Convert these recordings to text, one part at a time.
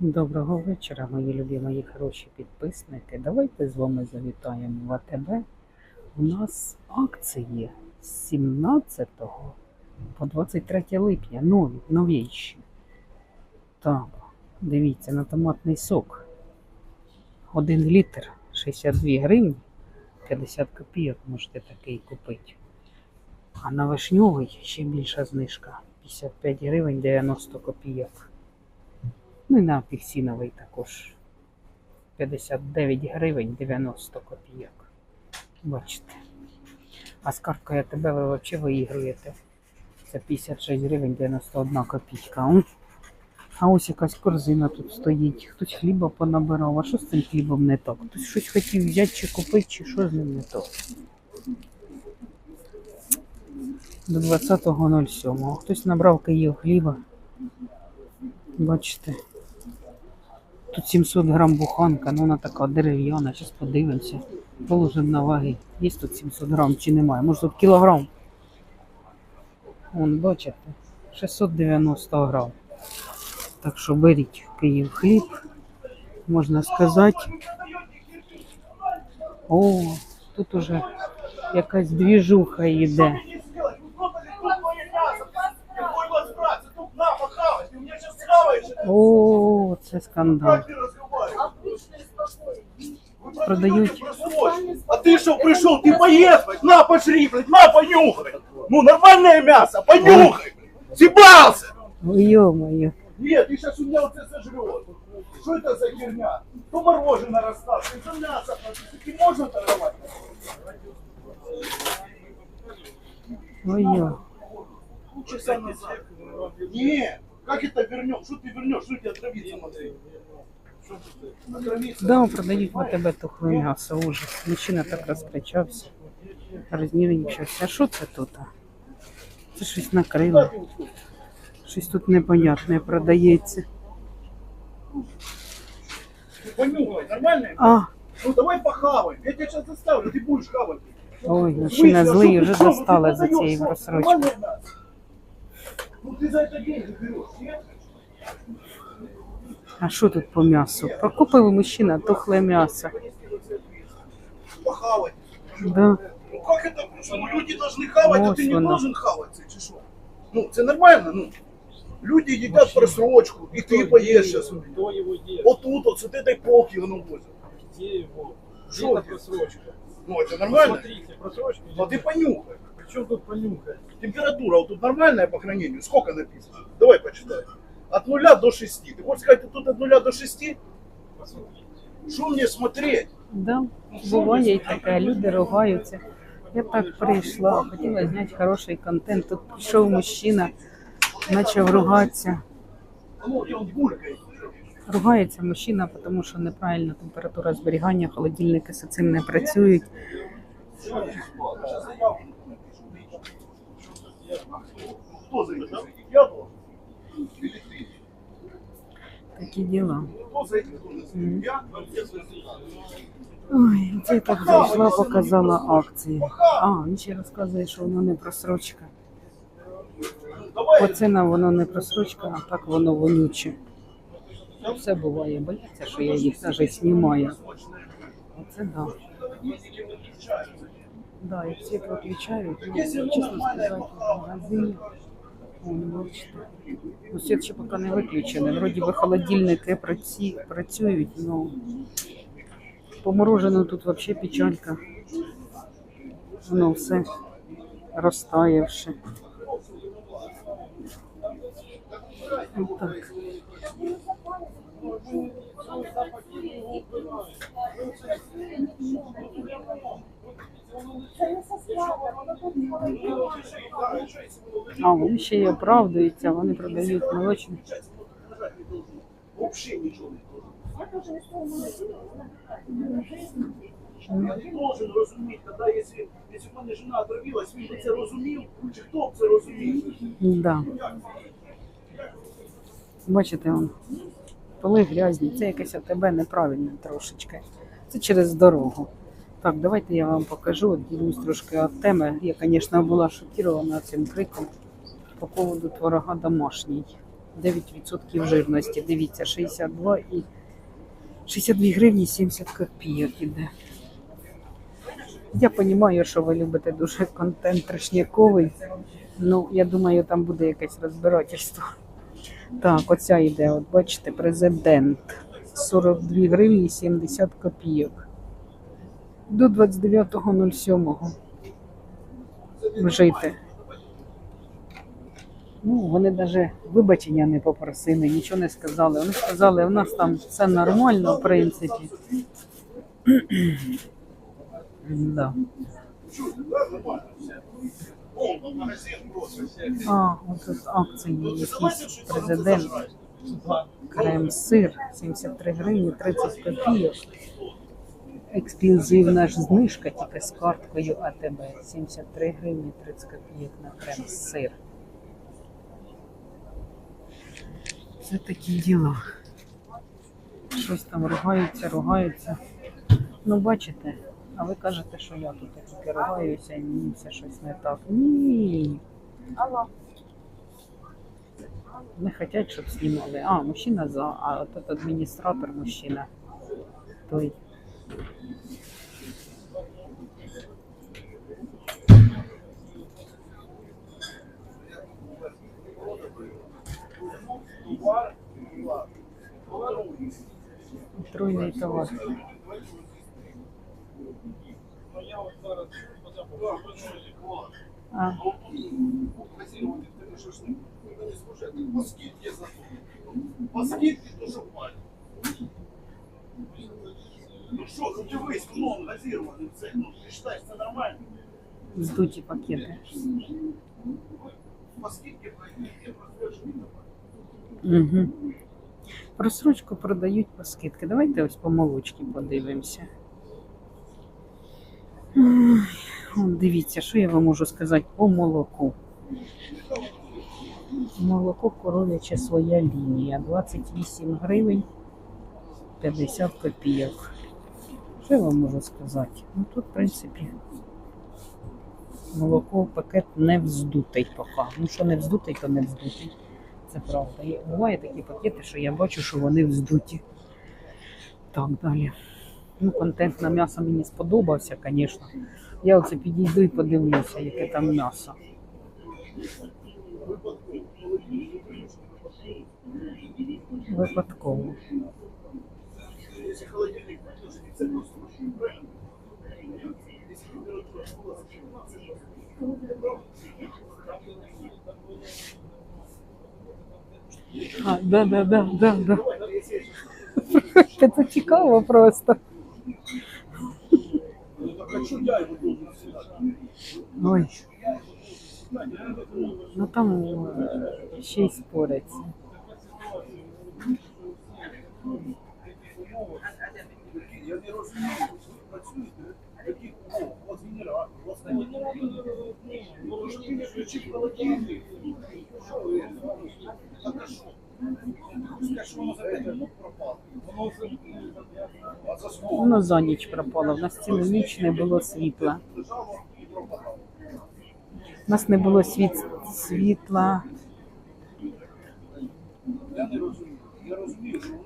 Доброго вечора, мої любі, хороші підписники. Давайте з вами завітаємо в АТБ. У нас акції з 17 по 23 липня. Нові, новіші. Так, дивіться, на томатний сок. 1 літр 62 гривні. 50 копійок можете такий купити. А на вишньовий ще більша знижка. 55 гривень 90 копійок. Ну і на апельсиновий також 59 гривень 90 копійок. Бачите. А з карткою АТБ ви взагалі виігруєте. Це 56 гривень 91 копійка. А ось якась корзина тут стоїть. Хтось хліба понабирав. А що з цим хлібом не так? Хтось щось хотів взяти чи купити, чи що з ним не так. До 20.07. Хтось набрав Київ хліба. Бачите. Тут 700 грам буханка, ну вона така дерев'яна, зараз подивимося. Положимо на ваги. Є тут 700 грам чи немає? Може тут кілограм? Вон, бачите, 690 грам. Так що беріть Київ хліб, можна сказати. О, тут уже якась двіжуха йде. О, це скандал. Продають. А ты что пришел? Ты блядь? На, пожри, блядь, на, понюхай. Ну, нормальное мясо, понюхай. Съебался! Ой, Ё-моё. Нет, ты сейчас у меня вот это сожрет. Что это за херня? То мороженое расскажешь, это мясо. Ты можно торговать? Ой-ё. Полчаса назад. как это вернешь? Что ты вернешь? Что тебе отравиться надо? Отравиться? Да, продають в АТБ тухле м'ясо, ужас. Мужчина так розкричався, рознівничався. А що це тут? а? Це щось накрило. Щось тут непонятне продається. Понюхай, нормальное? А, Ну давай похавай. Я тебя сейчас заставлю, ты будешь хавать. ой, мужчина злий, вже Что, достали ты за продаешь, цієї что? розсрочки. А що тут по м'ясу? Покупив мужчина тухле м'ясо. Похавать. Да. Ну как это? Что, ну, люди должны хавать, а Ось ты не воно. должен хавать, це чи що? Ну, это нормально, ну. Люди едят просрочку, и ты поешь сейчас. Кто его ест? Вот тут вот с вот этой полки оно возят. Где его? Что Где это где? просрочка? Ну, это нормально? Смотрите, просрочка. А ты понюхай. Причем тут понюхать? Температура вот тут нормальная по хранению? Сколько написано? Давай почитай. От нуля до шести. Ты хочешь сказать, тут от нуля до шести? Что мне смотреть? Да, буває і таке, люди ругаються. Я так прийшла, хотіла зняти хороший контент. Тут прийшов мужчина, почав ругатися. Ну. Ругається мужчина, тому що неправильна температура зберігання, холодильники з цим не працюють. Кто за это? Я должен? Или ты? Такі діла. Кто за это должен? Я? Ой, це я так зайшла, показала акції. А, він ще розказує, що воно не просрочка. Давай. По цінам воно не просрочка, а так воно вонюче. Все буває, бояться, що я їх навіть знімаю. Оце да. Да, і всі виключають. Ну, чесно сказати, в магазині. Ну, світ ще поки не виключений. Вроді би холодильники праці, працюють, ну по мороженому тут взагалі печалька. Воно все розтаявши. Отак. А вони ще й оправдуються, вони продають молочні. Ничего не. Я не должен розуміти, коли, якщо, мене жена отравилась, він би це розумів, чи хто б це розумів? Да. Бачите, он, поли грязні, це якесь АТБ неправильне трошечки. Це через дорогу. Так, давайте я вам покажу, от ділюсь трошки від теми. Я, звісно, була шокірована цим криком по поводу творога домашній. 9% жирності. Дивіться, 62 і 62 гривні 70 копійок іде. Я розумію, що ви любите дуже контент трешняковий. Ну, я думаю, там буде якесь розбирательство. Так, оця йде, от бачите, президент. 42 гривні 70 копійок. До 29.07 жити. Ну, вони навіть вибачення не попросили, нічого не сказали. Вони сказали, у нас там все нормально, в принципі. да. А, от тут акції якісь президент. Крем-сир 73 гривні 30 копійок. Ексклюзивна ж знижка тільки з карткою АТБ. 73 гривні 30 копійок на крем-сир. Це такі діла. Щось там ругаються, ругаються. Ну, бачите, а ви кажете, що я тут тільки ругаюся, і ні, це щось не так. Ні. Алло. Не хотять, щоб знімали. А, мужчина за, а от адміністратор мужчина. Той. Тройний товар. Ну я от зараз позабув. А, По скидке то що платять. Ну що, дивись, ну, газірований це, ну, ти вважаєш, це нормально? здуті пакети. По скидке просто Угу. Просрочку продають по скидки. Давайте ось по молочці подивимося. Ой, Дивіться, що я вам можу сказати по молоку. Молоко коров'яче своя лінія. 28 гривень 50 копійок. Що я вам можу сказати? Ну тут, в принципі, молоко пакет не вздутий поки. Ну що не вздутий, то не вздутий. Це правда. І буває такі пакети, що я бачу, що вони вздуті. Так, далі. Ну, контент на м'ясо мені сподобався, звісно. Я оце підійду і подивлюся, яке там м'ясо. Випадково. Если холодильник включился, це просто очень правильно. Если температура была 17, А, да, да, да, да, да. Це цікаво просто. Ой. Ну там ще й спориться. Воно за ніч пропало. В нас цілу ніч не було світла. У нас не було світ, світла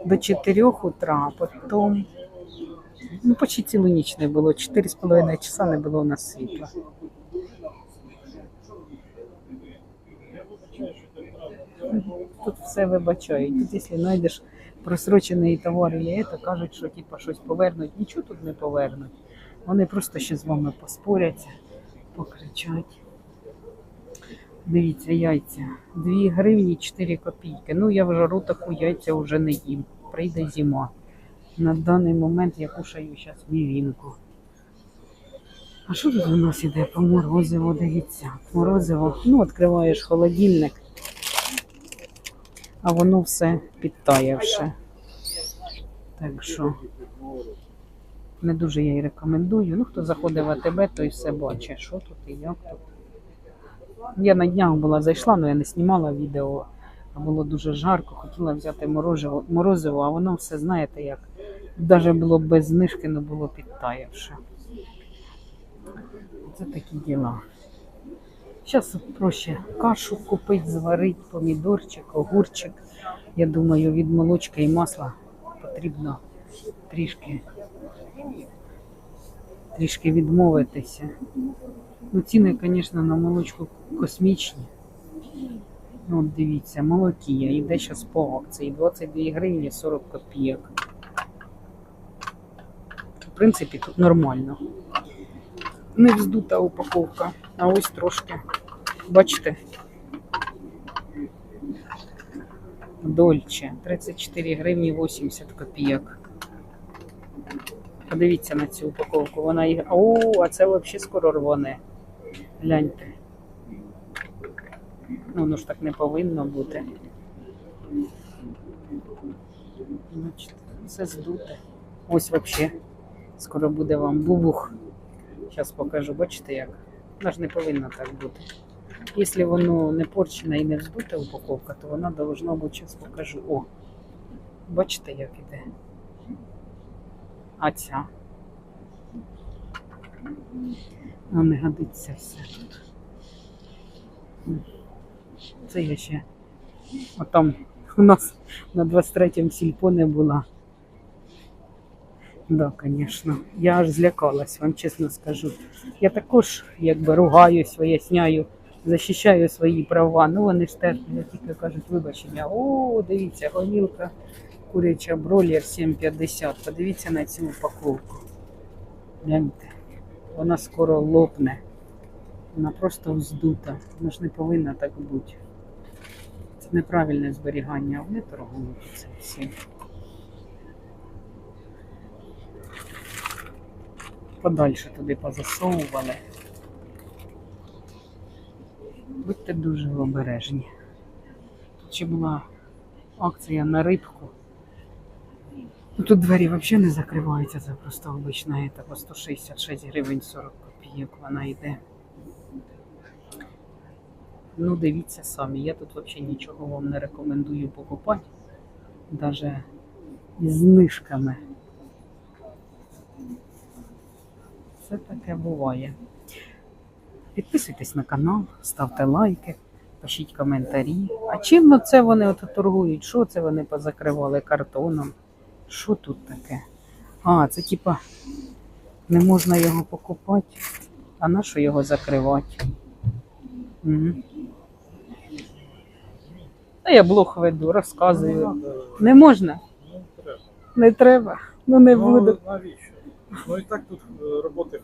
до 4 утра, потім ну, почти цілу ніч не було. 4,5 часа не було у нас світла. Тут все вибачають. Тут, якщо знайдеш просрочений товар і це, кажуть, що типу, щось повернуть. Нічого тут не повернуть. Вони просто ще з вами поспоряться, покричать. Дивіться, яйця. 2 гривні 4 копійки. Ну, я в жару таку яйця вже не їм. Прийде зима. На даний момент я кушаю зараз мівінку. А що тут у нас іде по морозиву? Дивіться. Морозиво. Ну, відкриваєш холодильник, а воно все підтаявше. Так що не дуже я й рекомендую. Ну, хто заходить в АТБ, той все бачить, що тут і як тут. Я на днях була зайшла, але я не знімала відео. Було дуже жарко, хотіла взяти морозиво, а воно все, знаєте, як навіть було без знижки, але було підтаявше. Це такі діла. Зараз проще кашу купити, зварити, помідорчик, огурчик. Я думаю, від молочка і масла потрібно трішки, трішки відмовитися. Ну, ціни, звісно, на молочку космічні. Ну, от дивіться, молокія йде зараз по акції 22 гривні 40 копійок. В принципі, тут нормально. Не вздута упаковка, а ось трошки. Бачите? Дольче 34 гривні 80 копійок. Подивіться на цю упаковку. Вона і. О, а це взагалі скоро рване. Гляньте. Ну, воно ж так не повинно бути. Бачите, все здуте. Ось взагалі. Скоро буде вам бубух. Зараз покажу, бачите як? Вона ж не повинна так бути. Якщо воно не порчена і не вздута упаковка, то вона должна бути, зараз покажу. О, бачите, як іде. А ця. А не годиться все тут. Це я ще. А там у нас на 23-м сільпо не була. Да, звісно. Я аж злякалась, вам чесно скажу. Я також якби ругаюсь, виясняю, захищаю свої права. Ну вони ж теж мені тільки кажуть вибачення. О, дивіться, гомілка куряча бройлер 7,50. Подивіться на цю упаковку. Гляньте, вона скоро лопне. Вона просто вздута. Вона ж не повинна так бути. Це неправильне зберігання, а вони торгують це всім. Подальше туди позасовували. Будьте дуже обережні. Тут ще була акція на рибку. Ну, тут двері взагалі не закриваються, це просто обична це по 166 гривень 40 копійок вона йде. Ну, дивіться самі, я тут взагалі нічого вам не рекомендую покупати, навіть із знижками. Це таке буває. Підписуйтесь на канал, ставте лайки, пишіть коментарі. А чим ну це вони от торгують? Що це вони позакривали картоном? Що тут таке? А, це типа не можна його покупати, а на що його закривати? Угу. Та я блог веду, розказую. Не можна? Ну, треба. Не треба. Ну не буду. Ну, навіщо? Ну і так тут е, роботи